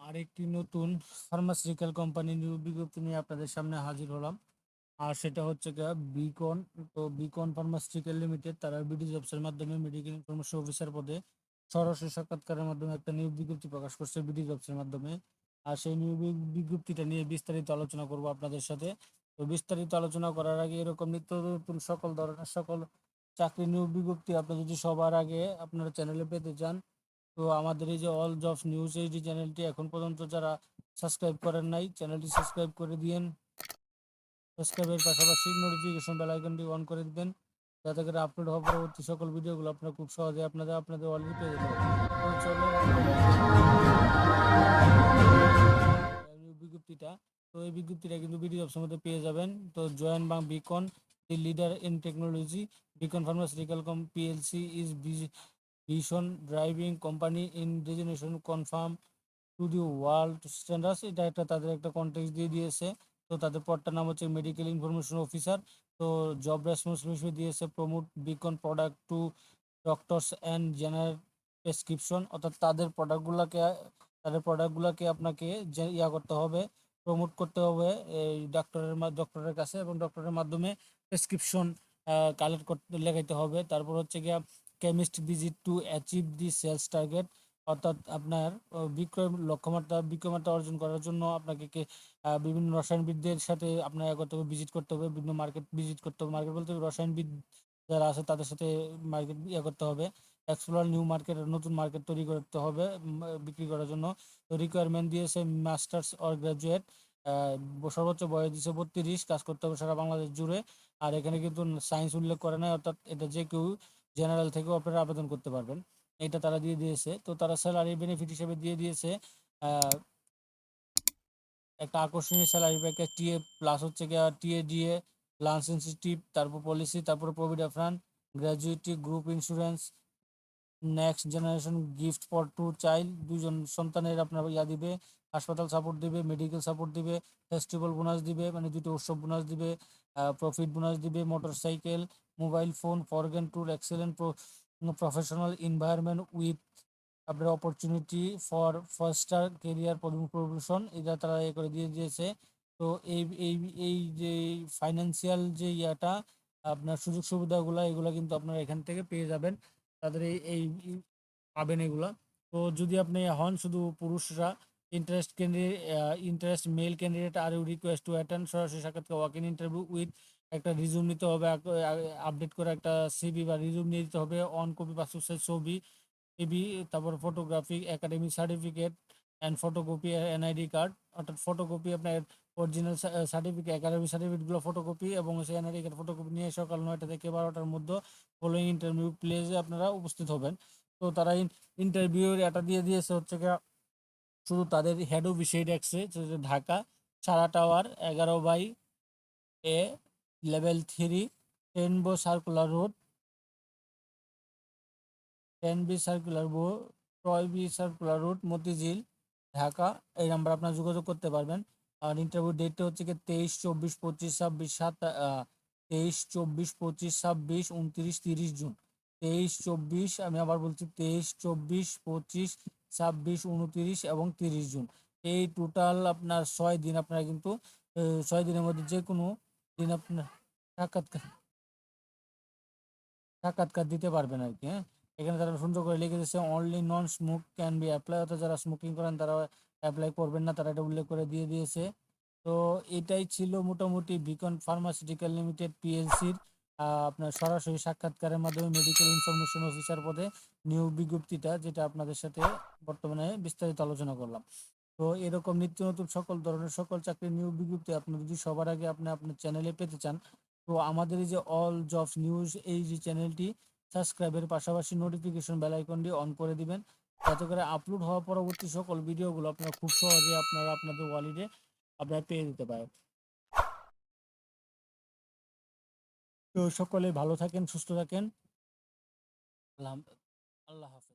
আরেকটি নতুন pharmaceutical company নিয়োগ বিজ্ঞপ্তি নিয়ে আপনাদের সামনে হাজির হলাম। আর সেটা হচ্ছে গিয়া বিকন তো বিকন ফার্মাসিউটিক্যাল লিমিটেড তারা বিডি জবসের মাধ্যমে মেডিকেল ইনফরমেশন অফিসার পদে সরাসরি সাক্ষাৎকারের মাধ্যমে একটা নিয়োগ বিজ্ঞপ্তি প্রকাশ করছে বিডি জবসের মাধ্যমে। আর সেই নিয়োগ বিজ্ঞপ্তিটা নিয়ে বিস্তারিত আলোচনা করব আপনাদের সাথে। তো বিস্তারিত আলোচনা করার আগে এরকম নিত্য নতুন সকল ধরনের সকল চাকরি নিয়োগ বিজ্ঞপ্তি আপনি যদি সবার আগে আপনার চ্যানেলে পেতে চান তো আমাদের এই যে অল জবস নিউজ এইচডি চ্যানেলটি এখন পর্যন্ত যারা সাবস্ক্রাইব করেন নাই, চ্যানেলটি সাবস্ক্রাইব করে দিয়েন। সাবস্ক্রাইবের পাশাপাশি নোটিফিকেশন বেল আইকনটি অন করে দিবেন যাতে করে আপলোড হওয়ার পরবর্তী সকল ভিডিওগুলো আপনারা খুব সহজে আপনাদের আপনাদের অলরেডি পেয়ে যেতে বিজ্ঞপ্তিটা, তো এই বিজ্ঞপ্তিটা কিন্তু ভিডিও অপশনের মধ্যে পেয়ে যাবেন। তো জয়েন বাং Beacon the leader in technology Beacon pharmaceutical com PLC is vision driving company in designation confirm to the world standards এটা একটা তাদের একটা কন্টেক্স দিয়ে দিয়েছে। তো তাদের পদটার নাম হচ্ছে মেডিকেল ইনফরমেশন অফিসার তো জব রেসপন্সিবিলিটি দিয়েছে promote Beacon product to doctors and general prescription অর্থাৎ তাদের প্রোডাক্টগুলোকে তাদের প্রোডাক্টগুলোকে আপনাকে ইয়া করতে হবে প্রমোট করতে হবে এই ডক্টরের ডক্টরের কাছে এবং ডক্টরের মাধ্যমে প্রেসক্রিপশন কালেক্ট করতে লেখাইতে হবে। তারপর হচ্ছে গিয়া chemist visit to achieve the sales target অর্থাৎ আপনার বিক্রয় লক্ষ্যমাত্রা, বিক্রয়মাত্রা অর্জন করার জন্য আপনাকে বিভিন্ন রসায়নবিদদের সাথে আপনার করতে হবে ভিজিট করতে হবে, বিভিন্ন মার্কেট ভিজিট করতে হবে। মার্কেট বলতে রসায়নবিদ যারা আছে তাদের সাথে মার্কেট ইয়ে করতে হবে। এক্সপ্লোর নিউ মার্কেট নতুন মার্কেট তৈরি করতে হবে বিক্রি করার জন্য। তো রিকোয়ারমেন্ট দিয়েছে মাস্টার্স অর গ্রাজুয়েট সর্বোচ্চ বয়স দিয়েছে বত্রিশ, কাজ করতে হবে সারা বাংলাদেশ জুড়ে। আর এখানে কিন্তু সায়েন্স উল্লেখ করে না অর্থাৎ এটা যে কেউ জেনারেল থেকেও আপনারা আবেদন করতে পারবেন। এটা তারা দিয়ে দিয়েছে। তো তারা স্যালারি বেনিফিট হিসেবে দিয়ে দিয়েছে একটা আকর্ষণীয় স্যালারি প্যাকেজ টিএ প্লাস হচ্ছে গিয়ে টিএ ডিএ লাঞ্চ ইনস্টিটিউট তারপর পলিসি তারপর provident fund gratuity group insurance next generation gift for two child দুজন সন্তানের আপনার ইয়া দিবে, হাসপাতাল সাপোর্ট দিবে মেডিকেল সাপোর্ট দিবে ফেস্টিভ্যাল বোনাস দিবে মানে দুটো উৎসব বোনাস দিবে প্রফিট বোনাস দিবে motorcycle mobile phone foreign tour excellent professional environment with আপনার opportunity for faster career promotion এটা তারা এ করে দিয়ে দিয়েছে। তো এই এই এই যে ফাইন্যান্সিয়াল যে ইয়াটা, আপনার সুযোগ সুবিধাগুলো, এগুলো কিন্তু আপনারা এখান থেকে পেয়ে যাবেন। তাদের এই এই পাবেন এগুলা। তো যদি আপনি হন শুধু পুরুষরা interest candidate interest male candidate are you request to attend সরাসরি সাক্ষাৎকার ওয়াক ইন ইন্টারভিউ উইথ একটা রিজুম নিতে হবে আপডেট করে একটা সিবি বা রিজুম নিয়ে দিতে হবে অন কপি পাসপোর্ট ছবি সিবি তারপর photography academic certificate and photocopy NID card অর্থাৎ ফটোকপি আপনার অরিজিনাল সার্টিফিকেট একাডেমিক সার্টিফিকেটগুলো ফটোকপি এবং সেই এনআইডি কার্ড ফটোকপি নিয়ে সকাল নয়টা থেকে বারোটার মধ্যে ফলোয়িং ইন্টারভিউ প্লেসে আপনারা উপস্থিত হবেন। তো তারা ইন্টারভিউর এটা দিয়ে দিয়েছে হচ্ছে গিয়া, শুধু তাদের হেড অফিস সেই ডাকছে ঢাকা, সারা টাওয়ার এগারো by A level three rainbow circular road ten B circular বো toy B circular road Motijheel, Dhaka. এই নাম্বার আপনারা যোগাযোগ করতে পারবেন। আর ইন্টারভিউ ডেটটা হচ্ছে কি তেইশ, চব্বিশ, পঁচিশ, ছাব্বিশ, সাত তেইশ, চব্বিশ, পঁচিশ, ছাব্বিশ, উনত্রিশ, তিরিশ জুন। তেইশ, চব্বিশ, আমি আবার বলছি তেইশ, চব্বিশ, পঁচিশ, ছাব্বিশ, উনত্রিশ এবং তিরিশ জুন। এই টোটাল আপনার ছয় দিন আপনারা কিন্তু ছয় দিনের মধ্যে যে কোনো দিন আপনার সাক্ষাৎকার সাক্ষাৎকার দিতে পারবেন আর কি হ্যাঁ? এখানে তারা সুন্দর করে লিখে দিয়েছে only non smoke can be apply অর্থাৎ যারা স্মোকিং করেন তারা অ্যাপ্লাই করবেন না, তারা এটা উল্লেখ করে দিয়ে দিয়েছে। তো এটাই ছিল মোটামুটি বিকন ফার্মাসিউটিক্যাল লিমিটেড পিএলসির আপনার সরাসরি সাক্ষাৎকারের মাধ্যমে মেডিকেল ইনফরমেশন অফিসার পদে নিয়োগ বিজ্ঞপ্তিটা, যেটা আপনাদের সাথে বর্তমানে বিস্তারিত আলোচনা করলাম। তো এরকম নিত্য নতুন সকল ধরনের সকল চাকরির নিয়োগ বিজ্ঞপ্তি আপনি যদি সবার আগে আপনি আপনার চ্যানেলে পেতে চান, তো আমাদের এই যে অল জবস নিউজ এই যে চ্যানেলটি সাবস্ক্রাইবের পাশাপাশি নোটিফিকেশন বেল আইকনটি অন করে দিবেন। যাতে করে আপলোড হওয়া পরবর্তী সকল ভিডিওগুলো আপনারা খুব সহজে আপনারা আপনাদের ওয়ালিডে আপনারা পেয়ে দিতে পারেন। তো সকলে ভালো থাকেন, সুস্থ থাকেন। আল্লাহ আল্লাহ হাফেজ।